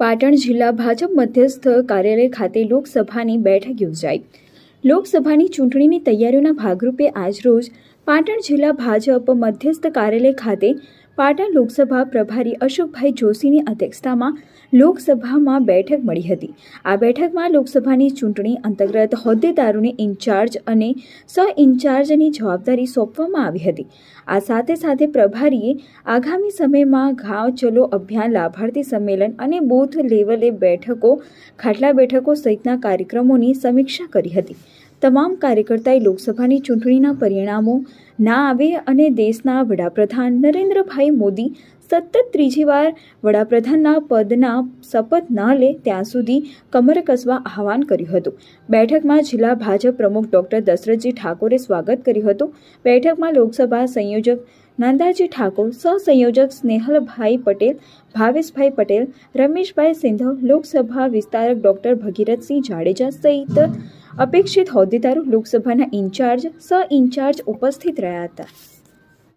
પાટણ જિલ્લા ભાજપ મધ્યસ્થ કાર્યાલય ખાતે લોકસભાની બેઠક યોજાઈ. લોકસભાની ચૂંટણીની તૈયારીઓના ભાગરૂપે આજરોજ પાટણ જિલ્લા ભાજપ મધ્યસ્થ કાર્યાલય ખાતે પાટણ લોકસભા પ્રભારી અશોકભાઈ જોશીની અધ્યક્ષતામાં લોકસભામાં બેઠક મળી હતી. આ બેઠકમાં લોકસભાની ચૂંટણી અંતર્ગત હોદ્દેદારોને ઇન્ચાર્જ અને સહ ઇન્ચાર્જની જવાબદારી સોંપવામાં આવી હતી. આ સાથે સાથે પ્રભારીએ આગામી સમયમાં ગાંવ ચલો અભિયાન લાભાર્થી સંમેલન અને બૂથ લેવલે બેઠકો, ખાટલા બેઠકો સહિતના કાર્યક્રમોની સમીક્ષા કરી હતી. તમામ કાર્યકર્તાએ લોકસભાની ચૂંટણીના પરિણામો ના આવે અને દેશના વડાપ્રધાન નરેન્દ્રભાઈ મોદી સતત ત્રીજી વાર વડાપ્રધાનના પદના શપથ ના લે ત્યાં સુધી કમર કસવા આહવાન કર્યું હતું. બેઠકમાં જિલ્લા ભાજપ પ્રમુખ ડોક્ટર દશરથજી ઠાકોરે સ્વાગત કર્યું હતું. બેઠકમાં લોકસભા સંયોજક નંદાજી ઠાકોર, સહસંયોજક સ્નેહલભાઈ પટેલ, ભાવેશભાઈ પટેલ, રમેશભાઈ સિંધવ, લોકસભા વિસ્તારક ડોક્ટર ભગીરથસિંહ જાડેજા સહિત અપેક્ષિત હોદ્દેદારો લોકસભાના ઇન્ચાર્જ સહ ઇન્ચાર્જ ઉપસ્થિત રહ્યા હતા.